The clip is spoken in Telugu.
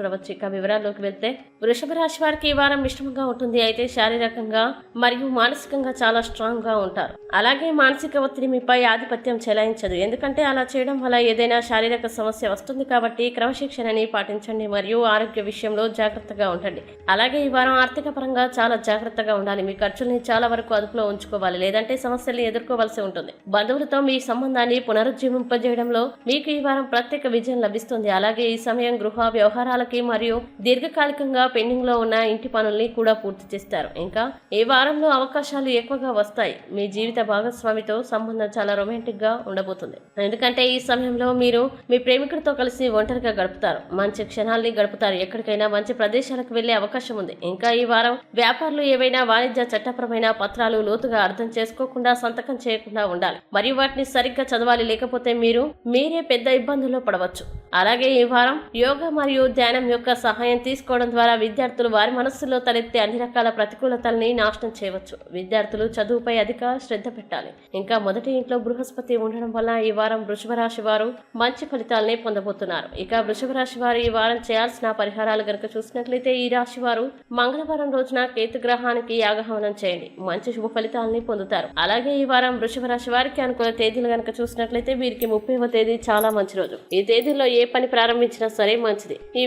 చూడవచ్చు ఇక వివరాల్లోకి వెళ్తే వృషభ రాశి వారికి ఈ వారం మిశ్రమంగా ఉంటుంది. అయితే శారీరకంగా మరియు మానసికంగా చాలా స్ట్రాంగ్గా ఉంటారు. అలాగే మానసిక ఒత్తిడి మీపై ఆధిపత్యం చెలాయించదు. ఎందుకంటే అలా చేయడం వల్ల ఏదైనా శారీరక సమస్య వస్తుంది కాబట్టి క్రమశిక్షణని పాటించండి మరియు ఆరోగ్య విషయంలో జాగ్రత్తగా ఉండండి. అలాగే ఈ వారం ఆర్థిక పరంగా చాలా జాగ్రత్తగా ఉండాలి. మీ ఖర్చుల్ని చాలా వరకు అదుపులో ఉంచుకోవాలి. లేదంటే సమస్యల్ని ఎదుర్కోవాల్సి ఉంటుంది. బంధువులతో మీ సంబంధాన్ని పునరుజ్జీవింపజేయడంలో మీకు ఈ వారం ప్రత్యేక విజయం లభిస్తుంది. అలాగే ఈ సమయం గృహ వ్యవహారాలకి మరియు దీర్ఘకాలికంగా పెండింగ్లో ఉన్న ఇంటి పనుల్ని కూడా పూర్తి చేస్తారు. ఇంకా ఈ వారంలో అవకాశాలు ఎక్కువగా వస్తాయి. మీ జీవిత భాగస్వామితో సంబంధం చాలా రొమాంటిక్గా ఉండబోతుంది. ఎందుకంటే ఈ సమయంలో మీరు మీ ప్రేమికుడితో కలిసి ఒంటరిగా గడుపుతారు. మంచి క్షణాల్ని గడుపుతారు. ఎక్కడికైనా మంచి ప్రదేశాలకు వెళ్ళే అవకాశం ఉంది. ఇంకా ఈ వారం వ్యాపారులు ఏవైనా వాణిజ్య చట్టపరమైన పత్రాలు లోతుగా అర్థం చేసుకోకుండా సంతకం చేయకుండా ఉండాలి. మరియు వాటిని సరిగ్గా చదవాలి లేకపోతే మీరు మీరే పెద్ద ఇబ్బందుల్లో పడవచ్చు. అలాగే ఈ వారం యోగా మరియు ధ్యానం యొక్క సహాయం తీసుకోవడం ద్వారా విద్యార్థులు వారి మనస్సులో తలెత్తే అన్ని రకాల ప్రతికూలతల్ని నాశనం చేయవచ్చు. విద్యార్థులు చదువుపై అధిక శ్రద్ధ పెట్టాలి. ఇంకా మొదటి ఇంట్లో బృహస్పతి ఉండడం వల్ల ఈ వారం వృషభ రాశి వారు మంచి ఫలితాలని పొందబోతున్నారు. ఇక వృషభ రాశి వారు ఈ వారం చేయాల్సిన పరిహారాలు గనుక చూసినట్లయితే ఈ రాశి వారు మంగళవారం రోజున కేతు గ్రహానికి యాగహవనం చేయండి. మంచి శుభ ఫలితాలని పొందుతారు. అలాగే ఈ వారం వృషభ రాశి వారికి అనుకున్న తేదీలు గనుక చూసినట్లయితే వీరికి ముప్పైవ తేదీ చాలా మంచి రోజు. ఈ తేదీలో ఏ పని ప్రారంభించినా సరే మంచిది. ఈ